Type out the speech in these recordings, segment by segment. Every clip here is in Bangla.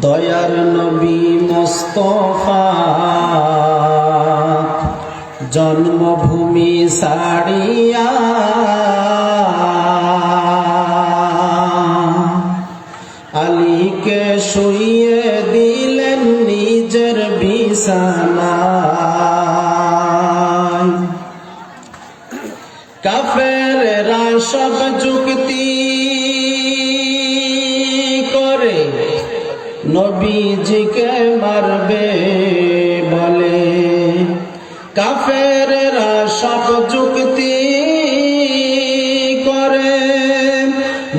দয়ার নবী মোস্তফা জন্মভূমি সাড়িয়া আলীকে শুইয়ে দিলেন নিজের বিছানায়। কাফেররা সব যুক্তি নবীজিকে মারবে বলে। কাফেররা সব যুক্তি করে।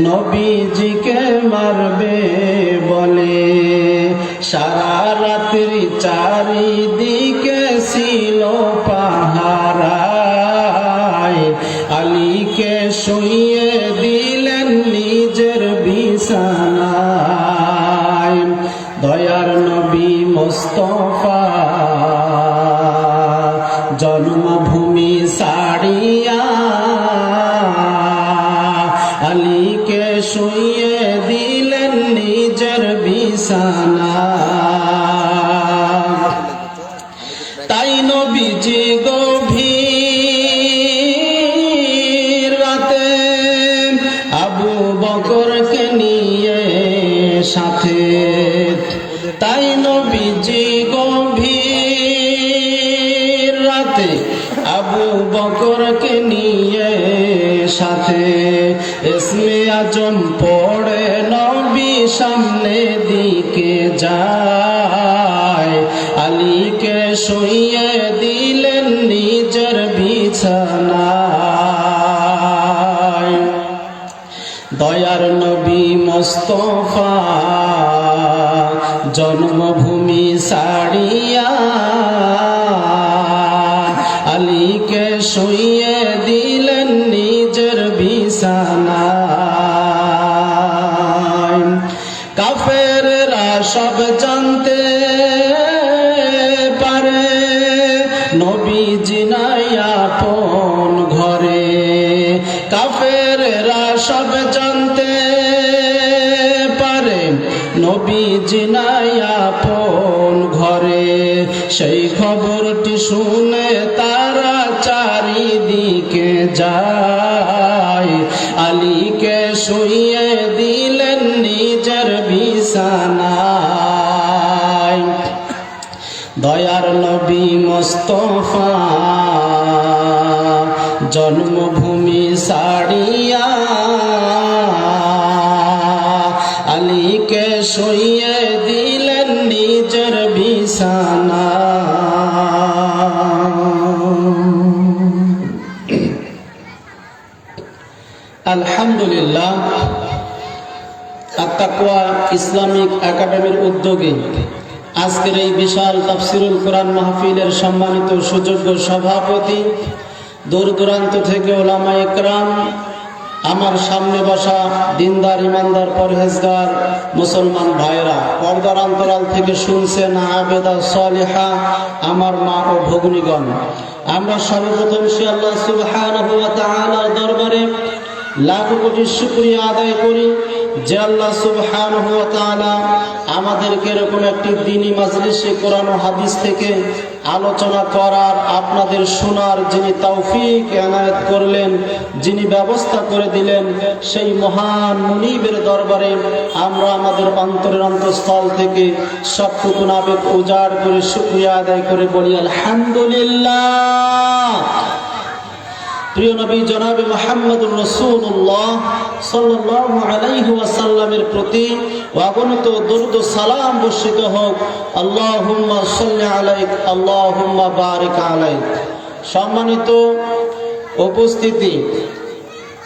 নবীজিকে মারবে বলে। সারা রাত্রি চারিদিকে ছিল পাহারায়। আলীকে শুয়ে দিলেন নিজের বিছানায়। মোস্তফা। জন্মভূমি সাড়িয়া আলীকে শুইয়ে দিলেন নিজের বিছানা। তাই নবীজি গভীর রাতে আবু বকরকে নিয়ে সাথে। তাই নবীজি বকরকে নিয়ে সাথে। এসমে আজম পড়ে নবী সামনে দিকে যায়। আলীকে শুইয়ে দিলেন নিজের বিছানায়। দয়ার নবী মস্তফা, জন্মভূমি সাড়িয়া সব জানতে পারে। নবীজি নাই ঘরে। কাফেররা সব জানতে পারে। নবীজি নাই ঘরে। সেই খবরটি শুনে তারা চারিদিকে যায়। মোস্তফা জন্মভূমি সাড়িয়া আলীকে শুইয়ে দিলেন নিজের বিছানা। আলহামদুলিল্লাহ আত্মাকুয়া ইসলামিক একাডেমির উদ্যোগে আজকের এই বিশাল তাফসিরুল কোরআন মাহফিলের সম্মানিত সুযোগ্য সভাপতি, দূর দূরান্ত থেকে ওলামা ইকরাম আমার সামনে বসা দিনদার, ইমানদার, পরহেজগার মুসলমান ভাইরা পর্দার অন্তরাল থেকে শুনছেন আবেদা সালেহা, আমার মা ও ভগ্নীগণ। আমরা সর্বপ্রথম সে আল্লাহ তাআলার দরবারে লাখ কোটি শুক্রিয়া আদায় করি। যে আল্লাহ তাআলা আমাদেরকে এরকম একটি দিনী মাজলিসে কোরআন হাদিস থেকে আলোচনা করার, আপনাদের শোনার যিনি তৌফিক এনায়েত করলেন, যিনি ব্যবস্থা করে দিলেন, সেই মহান মুনিবের দরবারে আমরা আমাদের অন্তরের অন্তঃস্থল থেকে সবটুকু আবেগ উজাড় করে শুক্রিয়া আদায় করে বলি, আলহামদুলিল্লাহ। প্রিয় নবী জনাবে মোহাম্মদুর রসুল্লাহ সাল্লাল্লাহু প্রতি অগণিত দরুদ সালাম বর্ষিত হোক। আল্লাহুম্মা আলাইক আল্লাহুম্মা বারিক আলাইক। সম্মানিত উপস্থিতি